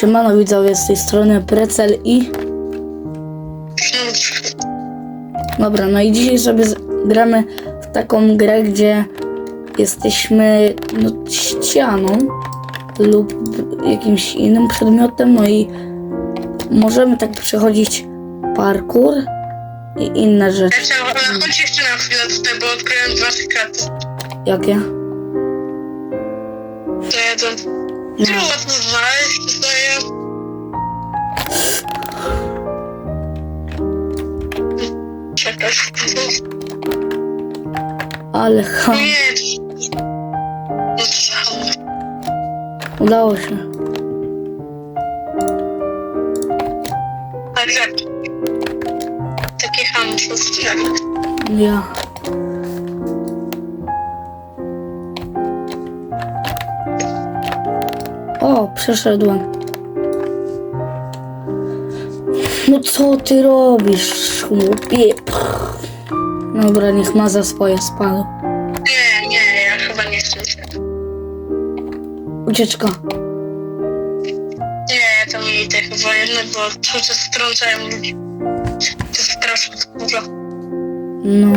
Siemano widzowie, z tej strony Precel i... Dobra, no i dzisiaj sobie gramy w taką grę, gdzie jesteśmy no, ścianą lub jakimś innym przedmiotem, no i możemy tak przechodzić parkour i inne rzeczy. Wiecie, ale chodź jeszcze na chwilę tutaj, bo odkryłem dwa sekrety. Jakie? To jeden. Tyle łatwo znaleźć, tutaj Czekasz. Ale ha, Nie. No udało się. Także. Takie hamstwo. Ja. Przeszedłem. No co ty robisz, chłopie? Dobra, niech ma za swoje spadł. Nie, nie, ja chyba nie chcę. Ucieczka. Nie, ja tam nie idę chyba jednak, bo cały czas strącają ludzi. To strasznie dużo. No.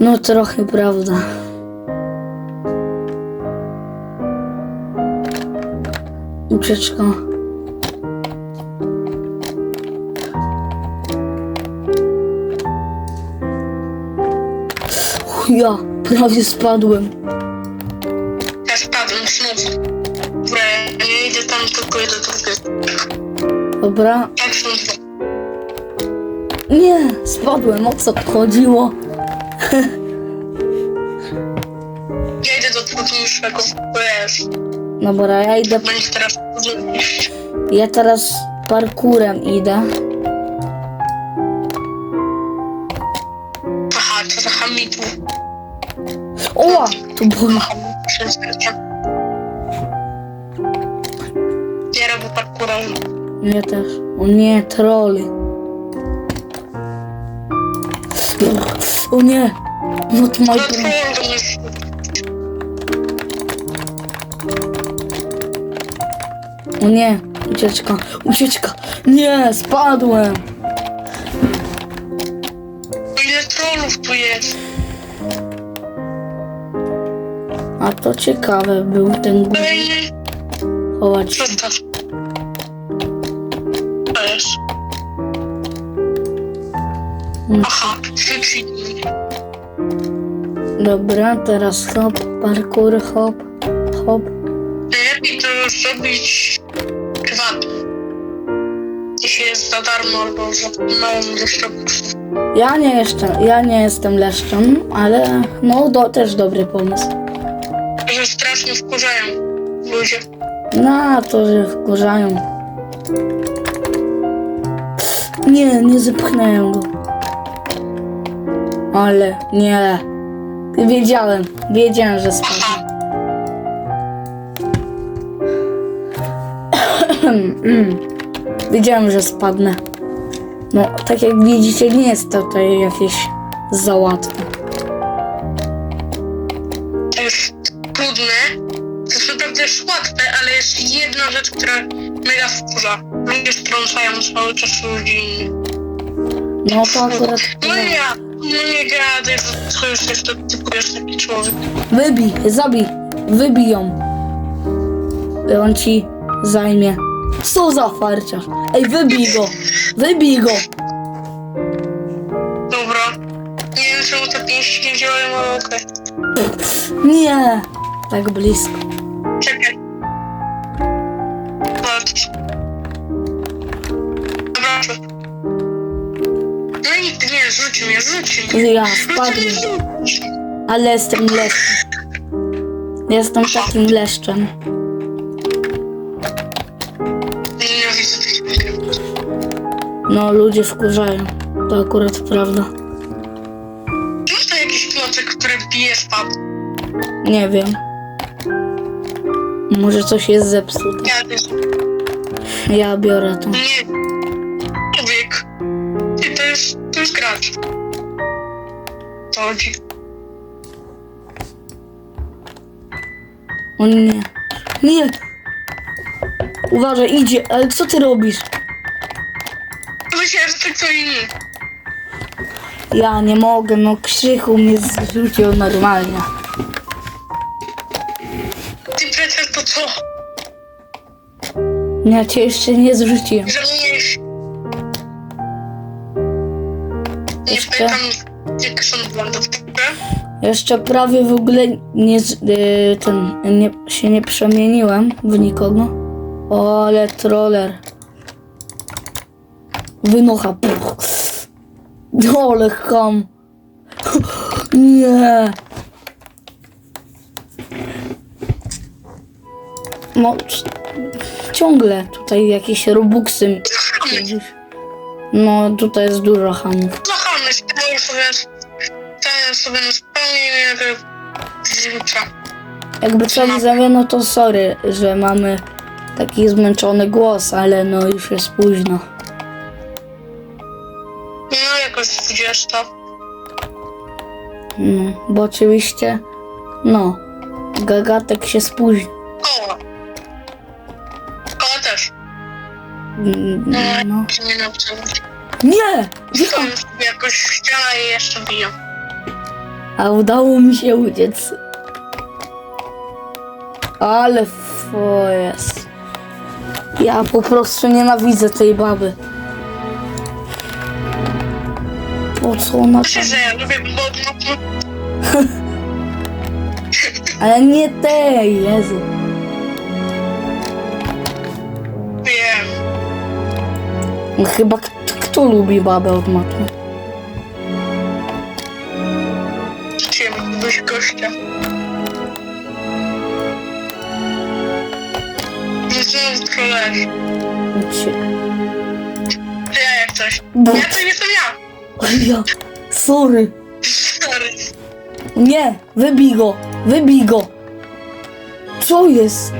No trochę prawda. Ucieczka. Ja prawie spadłem. Ja spadłem znowu. Dobra, ja nie idę tam, tylko idę drugie. Dobra. Są dwa? Nie, spadłem. O co chodziło? Ja idę do trudniejszego, bo jest. Dobra, ja idę. Będzie teraz. Ja teraz parkurem idę. Aha, to za hamitu. Oła! To było. Ja robię parkurem. Ja też. O nie, trolly. O nie! Not my No O nie! Ucieczka! Ucieczka! Nie! Spadłem! Ile trollów tu jest? A to ciekawe był ten. Ej, Chować. Co się. to? Jest. Aha. Dobra, teraz hop, parkour, hop, hop. Najlepiej to zrobić. Jeśli jest za darmo albo za małą kursów. Ja nie jeszcze, ja nie jestem leszczem, ale no do, też dobry pomysł. Że strasznie wkurzają ludzie. Na to, że wkurzają. Nie, nie zepchnąłem go. Ale nie. Wiedziałem, wiedziałem, że. Aha, Mm. Wiedziałem, że spadnę. No, tak jak widzicie, nie jest to tutaj jakieś za łatwe. to jest trudne. To jest naprawdę już łatwe, ale jest jedna rzecz, która mega wkurza. Ludzie strącają cały czas ludzi. No to akurat. No nie ja, no nie gadaj, że to już jest to typujesz taki człowiek. Wybij, zabij, wybij ją. On ci zajmie. Co za farciarz? Ej, wybij go! Wybij go! Dobra. Nie wiem czemu te pięści nie działają, ale okej. Nie! Tak blisko. Czekaj. Patrz. Dobra. No i nie, rzuć mnie, rzuć mnie. Ja Rzuć mnie, spadłem. rzuć. Ale jestem leszczem. Jestem takim leszczem. No, ludzie wkurzają. To akurat prawda. Czy to jakiś klocek, który bije spadł? Nie wiem. Może coś jest zepsute. Ja też Ja biorę to. nie. Człowiek. Ty, to jest, to jest gracz. To chodzi. O nie. Nie! Uważaj, idzie, ale co ty robisz? Inni. Ja nie mogę, no krzychu mnie zrzucił normalnie. Ty przecież to co? Ja cię jeszcze nie zrzuciłem. Żałujesz? Nie Jeszcze? pamiętam, jakie są dobra? Jeszcze prawie w ogóle nie, z- y, ten, nie, się nie przemieniłem w nikogo. O, ale troller. Wynocha. Puch. Ole ham. Nie. No, ciągle tutaj jakieś robuxy. No, tutaj jest dużo hamów. Sobie ten sobie spełnił. Jakby co widzowie, no to sorry, że mamy taki zmęczony głos, ale no już jest późno. Jakoś 20. No, bo oczywiście, no, gagatek się spóźni. Koła. Koła też. Mm, No. Nie na obserwacji. Nie! Jakoś ściana i jeszcze biją. A udało mi się uciec. Ale fo jest. Ja po prostu nienawidzę tej baby. Po co ona Myślę, tam? że ja lubię. Ale nie tej, Jezu. Wiem. No Chyba kto, kto lubi babę od matmy? Chciałem jakiegoś gościa. Nie znowu trollerzy. Cie- To ja jak coś. Ja to jestem ja. Oj, Ja, sorry. Stary. Nie, wybij go, wybij go. Co jest?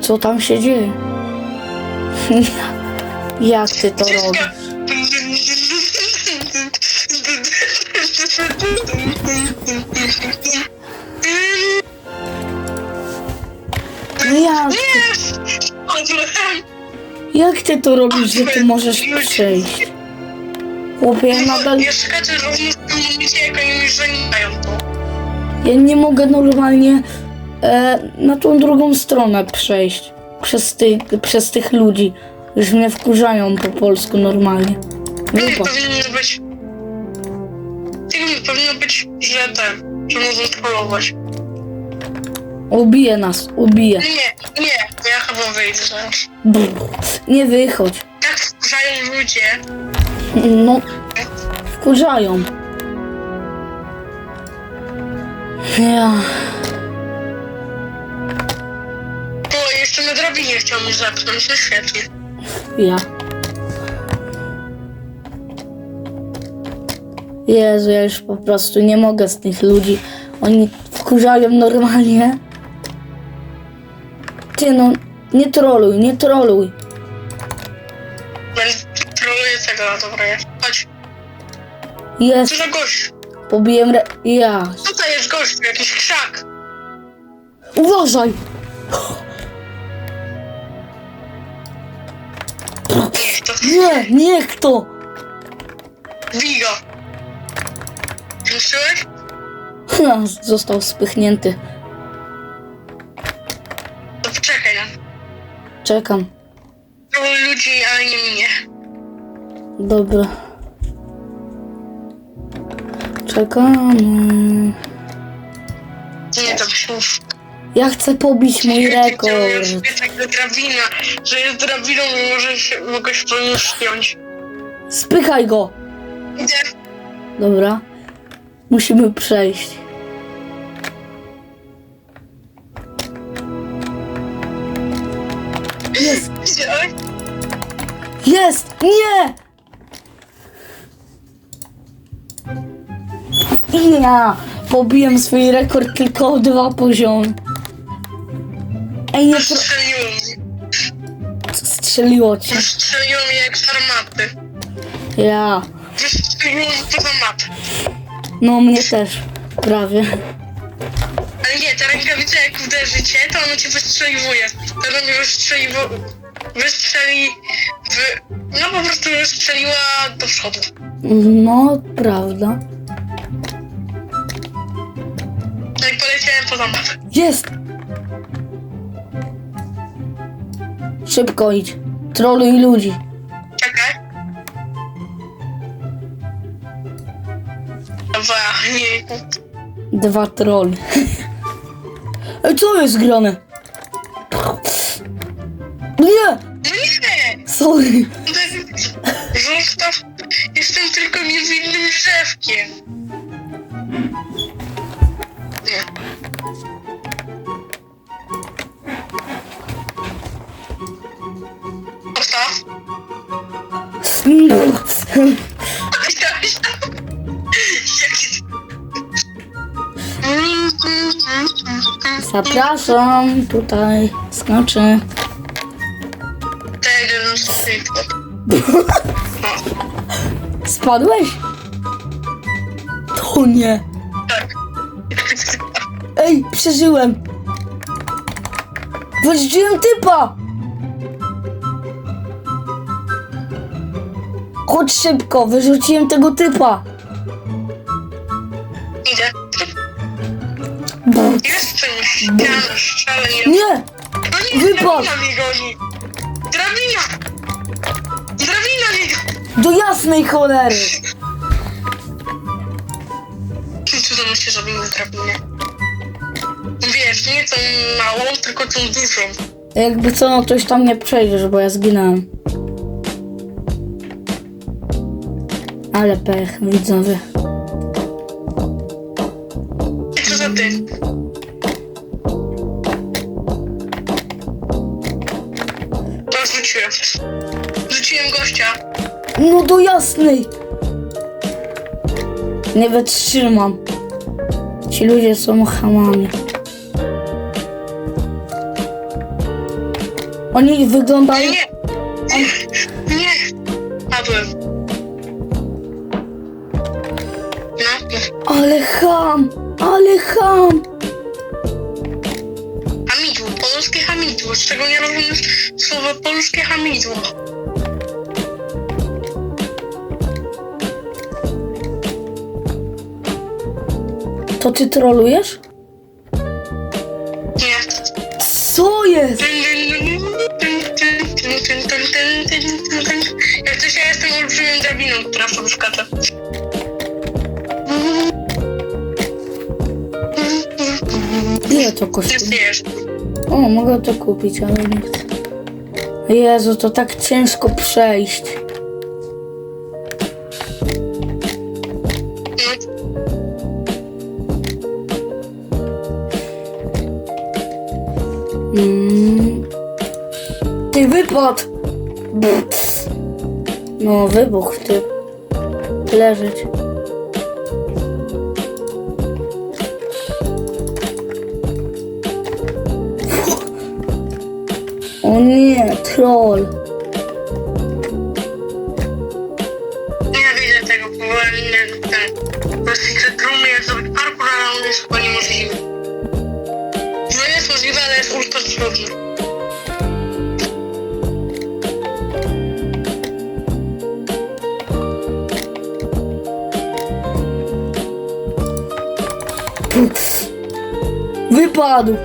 Co tam się dzieje? Jak ty to robisz? Jak! Jak ty to robisz, że ty możesz przejść? Chłopie, ja nadal... Każdy równo jak oni żeniają to. Ja nie mogę normalnie e, na tą drugą stronę przejść. Przez, ty, przez tych ludzi. Już mnie wkurzają po polsku normalnie. Nie Wypadł. powinno być... Powinno być, że ten, że mogą trollować. Ubije nas, ubije. Nie, nie, bo ja chyba wyjdę zaraz. Brr. Nie wychodź. Tak wkurzają ludzie. No, wkurzają. Ja. O, jeszcze na drabinie chciał mnie zepchnąć, no świetnie. Ja. Jezu, ja już po prostu nie mogę z tych ludzi. Oni wkurzają normalnie. Ty no, nie troluj, nie troluj. Będę trolluję tego, dobra, jest. Chodź, Jest, co za gość? pobiłem re... Ja. Co to jest gościu, jakiś krzak? Uważaj! Niech to... Nie, niech to! Bigo. Słyszyłeś? Ha, Został spychnięty. Czekam. Trolluj ludzi, ale nie mnie. Dobra. Czekamy. Nie tam słów. Ja chcę pobić mój rekord. Tak do drabina, że jest drabiną i może się, mogę się po nim śpiąć. Spychaj go! Idę. Dobra. Musimy przejść. Jest! Nie! Ja pobiłem swój rekord tylko o dwa poziomy. Ej, nie tro... Strzeliło mnie. Strzeliło cię. Strzeliło mnie jak z armaty. Ja. Wystrzeliło mnie poza mapę. No mnie też. Prawie. Ale rękawice jak uderzycie, to ono cię wystrzeliwuje. To ono mnie wystrzeliwo... Wystrzeli w... No po prostu wystrzeliła do przodu. No, prawda. No i poleciałem poza mapę. Jest! Szybko idź. Troluj ludzi. Czekaj. Dobra, nie. Dwa troli. Ej, co jest grane? Sorry. Zostaw. Jestem tylko niewinnym drzewkiem. Zostaw. Zapraszam tutaj. Skoczy. Spadłeś? To nie. Ej, przeżyłem. Wyrzuciłem typa. Chodź szybko, wyrzuciłem tego typa. Idę. Szalenie. Nie! No nie, Wypadł. drabina mnie goni. Drabina! Drabina mnie goni. Do jasnej cholery! To myślę, że mi drabinę? Wiesz, nie tą małą, tylko tą dużą. Jakby co, no toś tam nie przejdziesz, bo ja zginąłem. Ale pech, widzowie. Co za ty? To rzuciłem. Rzuciłem gościa. No do jasnej! Nie wytrzymam. Ci ludzie są hamami. Oni wyglądają... Nie! Nie! Nie! Padłem. No, no. Ale ham! Ale ham! Hamidło, polskie hamidło. Z czego nie rozumiesz słowa polskie hamidło? To ty trolujesz? Nie. Co jest? Jak coś ja jestem olbrzymią drabiną, która sobie skacze. Ile to kosztuje? zjesz. O, mogę to kupić, ale nie chcę. Jezu, to tak ciężko przejść. Ty wypadł! Pff. No, wybuch, ty. Leżeć. O nie, troll. nie widzę tego powoli, nie ten. Po prostu chcę trumny, jak zrobić parkour, ale on jest chyba niemożliwy. No jest możliwe, ale jest. Wypadł.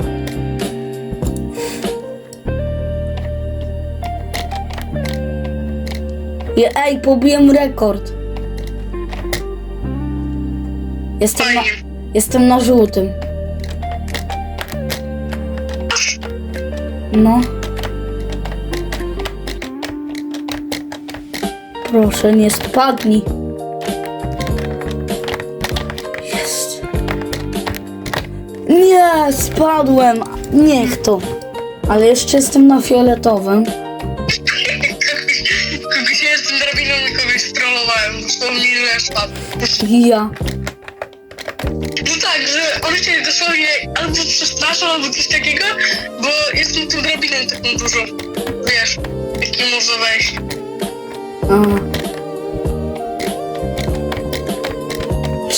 Je, ej, pobiłem rekord. Jestem na, jestem na żółtym. No. Proszę, nie spadnij. Nie, spadłem. Niech to. Ale jeszcze jestem na fioletowym. Ja jestem drabiną i kogoś strollowałem, dosłownie że spadł. Ja. No tak, że on cię dosłownie albo przestraszył, albo coś takiego, bo jestem tą drabiną taką dużą. Wiesz, jaki może wejść. A.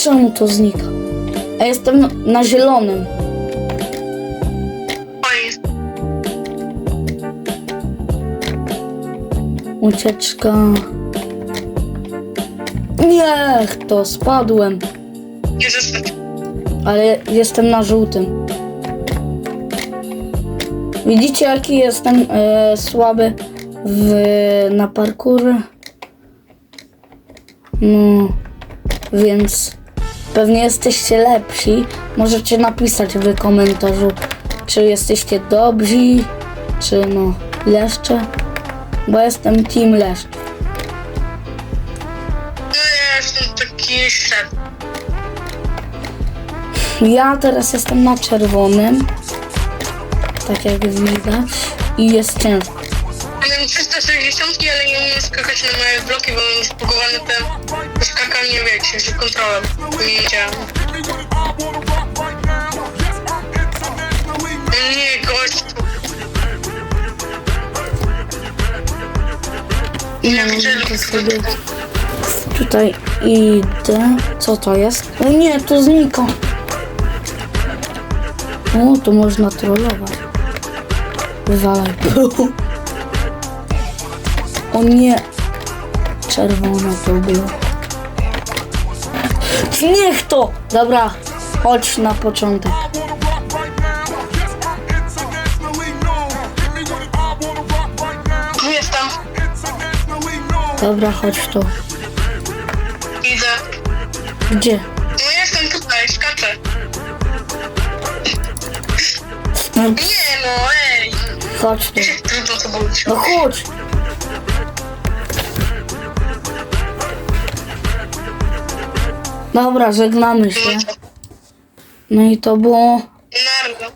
Czemu to znika? A jestem na zielonym. Ucieczka. Niech to spadłem, ale jestem na żółtym. Widzicie jaki jestem e, słaby w, na parkurze? No, więc pewnie jesteście lepsi. Możecie napisać w komentarzu, czy jesteście dobrzy, czy no leszcze. Bo jestem team leszcz. No ja jestem taki szef. Ja teraz jestem na czerwonym. Tak jak widać. I jest ciężko. Mam 360, ale nie umiem skakać na moje bloki, bo mam zbugowany ten skakanie, wiecie, że kontrolem nie działa. Nie, gość. Ja chcę to sobie tutaj idę. Co to jest? O nie, to znika. O, tu można trollować. Wywalaj. O nie. Czerwone to było. Niech to! Dobra, chodź na początek. Dobra, chodź tu. Idę. Gdzie? No jestem tutaj, skaczę. No, Nie no, ej. chodź tu. Trudno to. No chodź! Dobra, żegnamy się. No i to było... Nardo.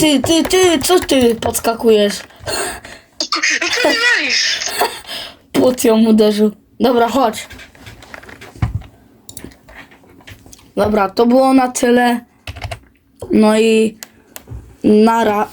Ty, ty, ty, co ty podskakujesz? No co ty walisz? Płot ją uderzył. Dobra, chodź. Dobra, to było na tyle. No i nara.